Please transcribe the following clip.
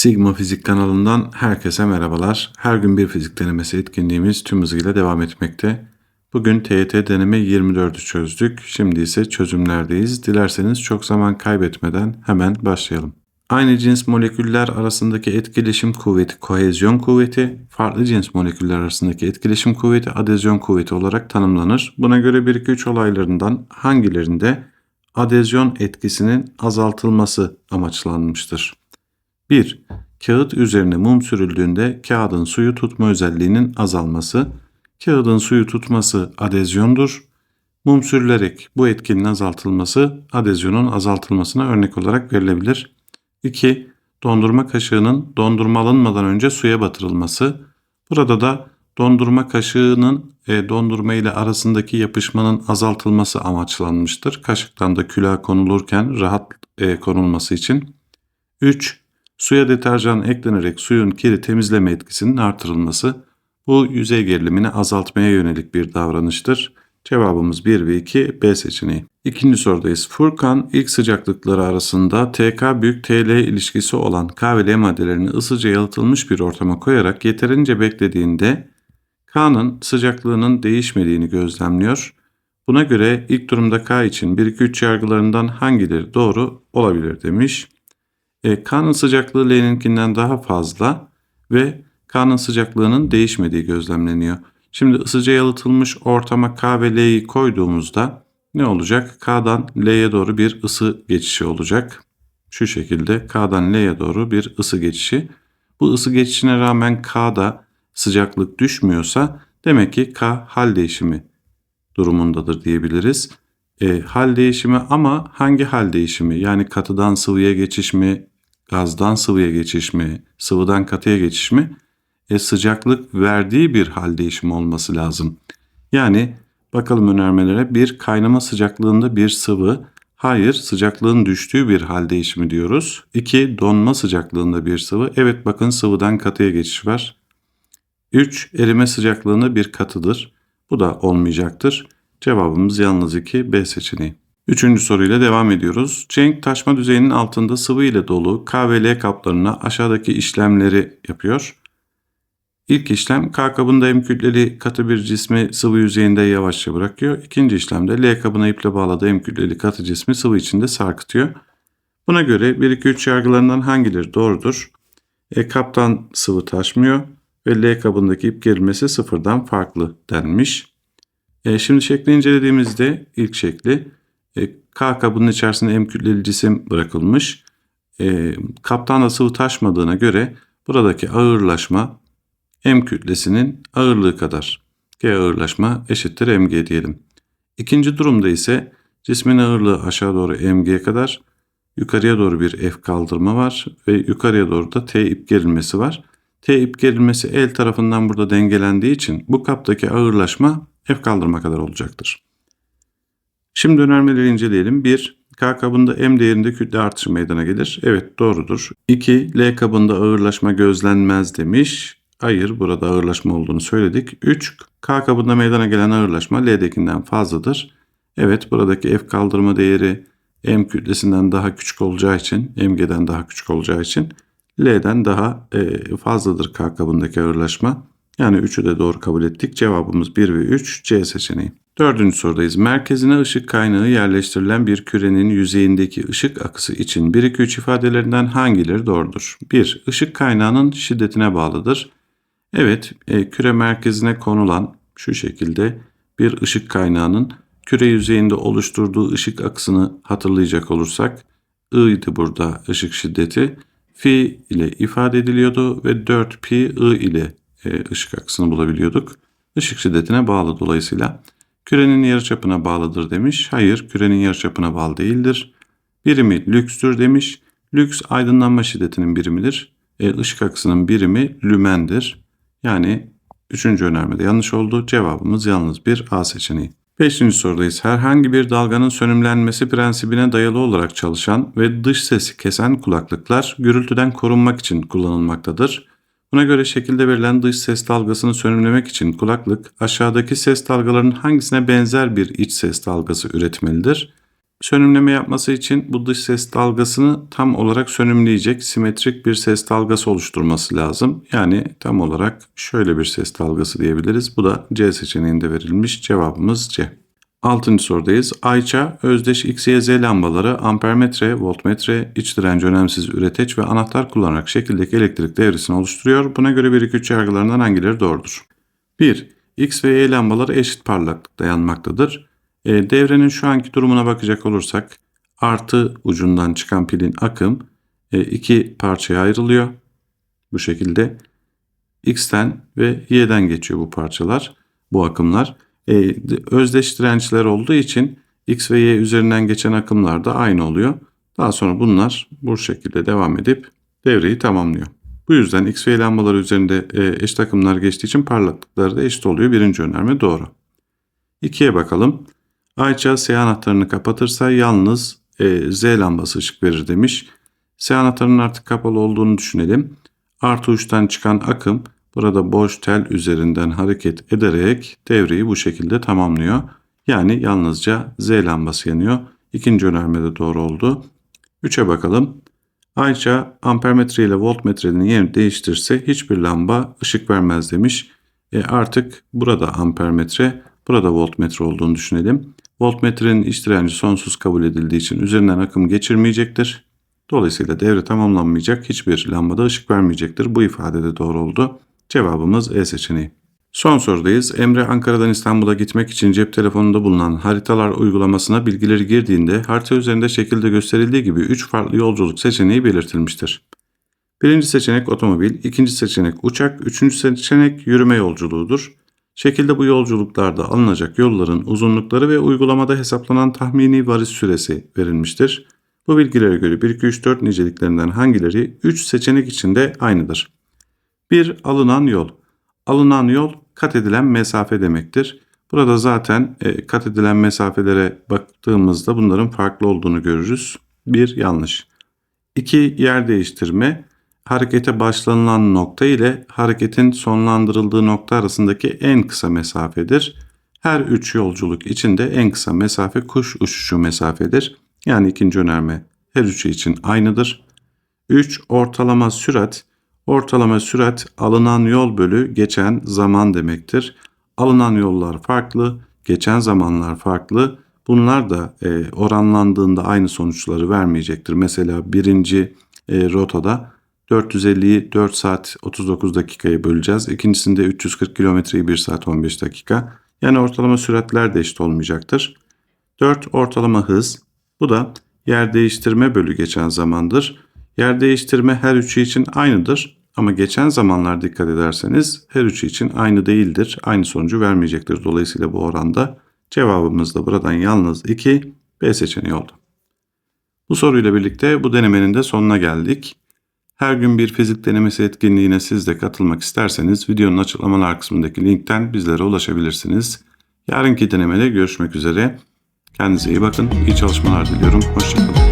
Sigma Fizik kanalından herkese merhabalar. Her gün bir fizik denemesi etkinliğimiz tüm hızıyla devam etmekte. Bugün TYT deneme 24'ü çözdük. Şimdi ise çözümlerdeyiz. Dilerseniz çok zaman kaybetmeden hemen başlayalım. Aynı cins moleküller arasındaki etkileşim kuvveti kohezyon kuvveti, farklı cins moleküller arasındaki etkileşim kuvveti adezyon kuvveti olarak tanımlanır. Buna göre 1-2-3 olaylarından hangilerinde adezyon etkisinin azaltılması amaçlanmıştır? 1. Kağıt üzerine mum sürüldüğünde kağıdın suyu tutma özelliğinin azalması. Kağıdın suyu tutması adezyondur. Mum sürülerek bu etkinin azaltılması adezyonun azaltılmasına örnek olarak verilebilir. 2. Dondurma kaşığının dondurma alınmadan önce suya batırılması. Burada da dondurma kaşığının e, dondurma ile arasındaki yapışmanın azaltılması amaçlanmıştır. Kaşıktan da külah konulurken rahat e, konulması için. 3. Suya deterjan eklenerek suyun kiri temizleme etkisinin artırılması. Bu yüzey gerilimini azaltmaya yönelik bir davranıştır. Cevabımız 1 ve 2 B seçeneği. İkinci sorudayız. Furkan ilk sıcaklıkları arasında TK büyük TL ilişkisi olan K ve L maddelerini ısıca yalıtılmış bir ortama koyarak yeterince beklediğinde K'nın sıcaklığının değişmediğini gözlemliyor. Buna göre ilk durumda K için 1-2-3 yargılarından hangileri doğru olabilir demiş. E, K'nın sıcaklığı L'ninkinden daha fazla ve K'nın sıcaklığının değişmediği gözlemleniyor. Şimdi ısıca yalıtılmış ortama K ve L'yi koyduğumuzda ne olacak? K'dan L'ye doğru bir ısı geçişi olacak. Şu şekilde K'dan L'ye doğru bir ısı geçişi. Bu ısı geçişine rağmen K'da sıcaklık düşmüyorsa demek ki K hal değişimi durumundadır diyebiliriz. E, hal değişimi ama hangi hal değişimi? Yani katıdan sıvıya geçiş mi, gazdan sıvıya geçiş mi, sıvıdan katıya geçiş mi? E, sıcaklık verdiği bir hal değişimi olması lazım. Yani bakalım önermelere bir kaynama sıcaklığında bir sıvı, hayır sıcaklığın düştüğü bir hal değişimi diyoruz. İki donma sıcaklığında bir sıvı, evet bakın sıvıdan katıya geçiş var. 3 erime sıcaklığında bir katıdır. Bu da olmayacaktır. Cevabımız yalnız 2 B seçeneği. Üçüncü soruyla devam ediyoruz. Cenk taşma düzeyinin altında sıvı ile dolu K ve L kaplarına aşağıdaki işlemleri yapıyor. İlk işlem K kabında M kütleli katı bir cismi sıvı yüzeyinde yavaşça bırakıyor. İkinci işlemde L kabına iple bağladığı M kütleli katı cismi sıvı içinde sarkıtıyor. Buna göre 1-2-3 yargılarından hangileri doğrudur? E, kaptan sıvı taşmıyor ve L kabındaki ip gerilmesi sıfırdan farklı denmiş. E, şimdi şekli incelediğimizde ilk şekli K kabının içerisinde M kütleli cisim bırakılmış. E, kaptan da sıvı taşmadığına göre buradaki ağırlaşma M kütlesinin ağırlığı kadar. G ağırlaşma eşittir mg diyelim. İkinci durumda ise cismin ağırlığı aşağı doğru mg kadar, yukarıya doğru bir F kaldırma var ve yukarıya doğru da T ip gerilmesi var. T ip gerilmesi el tarafından burada dengelendiği için bu kaptaki ağırlaşma F kaldırma kadar olacaktır. Şimdi önermeleri inceleyelim. 1. K kabında M değerinde kütle artışı meydana gelir. Evet doğrudur. 2. L kabında ağırlaşma gözlenmez demiş. Hayır burada ağırlaşma olduğunu söyledik. 3. K kabında meydana gelen ağırlaşma L'dekinden fazladır. Evet buradaki F kaldırma değeri M kütlesinden daha küçük olacağı için, MG'den daha küçük olacağı için L'den daha e, fazladır K kabındaki ağırlaşma. Yani 3'ü de doğru kabul ettik. Cevabımız 1 ve 3 C seçeneği. Dördüncü sorudayız. Merkezine ışık kaynağı yerleştirilen bir kürenin yüzeyindeki ışık akısı için 1-2-3 ifadelerinden hangileri doğrudur? 1. Işık kaynağının şiddetine bağlıdır. Evet, e, küre merkezine konulan şu şekilde bir ışık kaynağının küre yüzeyinde oluşturduğu ışık akısını hatırlayacak olursak I idi burada ışık şiddeti fi ile ifade ediliyordu ve 4 pi I ile ışık akısını bulabiliyorduk. Işık şiddetine bağlı dolayısıyla kürenin yarıçapına bağlıdır demiş. Hayır kürenin yarıçapına bağlı değildir. Birimi lükstür demiş. Lüks aydınlanma şiddetinin birimidir. E, ışık akısının birimi lümendir. Yani üçüncü önermede yanlış oldu. Cevabımız yalnız bir A seçeneği. Beşinci sorudayız. Herhangi bir dalganın sönümlenmesi prensibine dayalı olarak çalışan ve dış sesi kesen kulaklıklar gürültüden korunmak için kullanılmaktadır. Buna göre şekilde verilen dış ses dalgasını sönümlemek için kulaklık aşağıdaki ses dalgalarının hangisine benzer bir iç ses dalgası üretmelidir? Sönümleme yapması için bu dış ses dalgasını tam olarak sönümleyecek simetrik bir ses dalgası oluşturması lazım. Yani tam olarak şöyle bir ses dalgası diyebiliriz. Bu da C seçeneğinde verilmiş cevabımız C. Altıncı sorudayız. Ayça, özdeş X, Y, Z lambaları ampermetre, voltmetre, iç direnci önemsiz üreteç ve anahtar kullanarak şekildeki elektrik devresini oluşturuyor. Buna göre 1 2 3 yargılarından hangileri doğrudur? 1. X ve Y lambaları eşit parlaklıkta yanmaktadır. E, devrenin şu anki durumuna bakacak olursak artı ucundan çıkan pilin akım e, iki parçaya ayrılıyor. Bu şekilde X'ten ve Y'den geçiyor bu parçalar, bu akımlar. E, özdeş dirençler olduğu için X ve Y üzerinden geçen akımlar da aynı oluyor. Daha sonra bunlar bu şekilde devam edip devreyi tamamlıyor. Bu yüzden X ve Y lambaları üzerinde e, eşit akımlar geçtiği için parlaklıkları da eşit oluyor. Birinci önerme doğru. İkiye bakalım. Ayça S anahtarını kapatırsa yalnız e, Z lambası ışık verir demiş. S anahtarının artık kapalı olduğunu düşünelim. Artı uçtan çıkan akım burada boş tel üzerinden hareket ederek devreyi bu şekilde tamamlıyor. Yani yalnızca Z lambası yanıyor. İkinci önermede doğru oldu. 3'e bakalım. Ayça ampermetre ile voltmetrenin yerini değiştirse hiçbir lamba ışık vermez demiş. E artık burada ampermetre, burada voltmetre olduğunu düşünelim. Voltmetrenin iç direnci sonsuz kabul edildiği için üzerinden akım geçirmeyecektir. Dolayısıyla devre tamamlanmayacak, hiçbir lambada ışık vermeyecektir. Bu ifade de doğru oldu. Cevabımız E seçeneği. Son sorudayız. Emre Ankara'dan İstanbul'a gitmek için cep telefonunda bulunan haritalar uygulamasına bilgileri girdiğinde harita üzerinde şekilde gösterildiği gibi 3 farklı yolculuk seçeneği belirtilmiştir. Birinci seçenek otomobil, ikinci seçenek uçak, üçüncü seçenek yürüme yolculuğudur. Şekilde bu yolculuklarda alınacak yolların uzunlukları ve uygulamada hesaplanan tahmini varış süresi verilmiştir. Bu bilgilere göre 1, 2, 3, 4 niceliklerinden hangileri 3 seçenek içinde aynıdır? 1. Alınan yol. Alınan yol kat edilen mesafe demektir. Burada zaten e, kat edilen mesafelere baktığımızda bunların farklı olduğunu görürüz. 1. Yanlış. 2. Yer değiştirme. Harekete başlanılan nokta ile hareketin sonlandırıldığı nokta arasındaki en kısa mesafedir. Her üç yolculuk içinde en kısa mesafe kuş uçuşu mesafedir. Yani ikinci önerme her üçü için aynıdır. 3. Ortalama sürat. Ortalama sürat alınan yol bölü geçen zaman demektir. Alınan yollar farklı, geçen zamanlar farklı. Bunlar da e, oranlandığında aynı sonuçları vermeyecektir. Mesela birinci e, rotada 450'yi 4 saat 39 dakikaya böleceğiz. İkincisinde 340 kilometreyi 1 saat 15 dakika. Yani ortalama süratler de eşit olmayacaktır. 4 ortalama hız. Bu da yer değiştirme bölü geçen zamandır. Yer değiştirme her üçü için aynıdır. Ama geçen zamanlar dikkat ederseniz her üçü için aynı değildir. Aynı sonucu vermeyecektir. Dolayısıyla bu oranda cevabımız da buradan yalnız 2 B seçeneği oldu. Bu soruyla birlikte bu denemenin de sonuna geldik. Her gün bir fizik denemesi etkinliğine siz de katılmak isterseniz videonun açıklamalar kısmındaki linkten bizlere ulaşabilirsiniz. Yarınki denemede görüşmek üzere. Kendinize iyi bakın. İyi çalışmalar diliyorum. Hoşçakalın.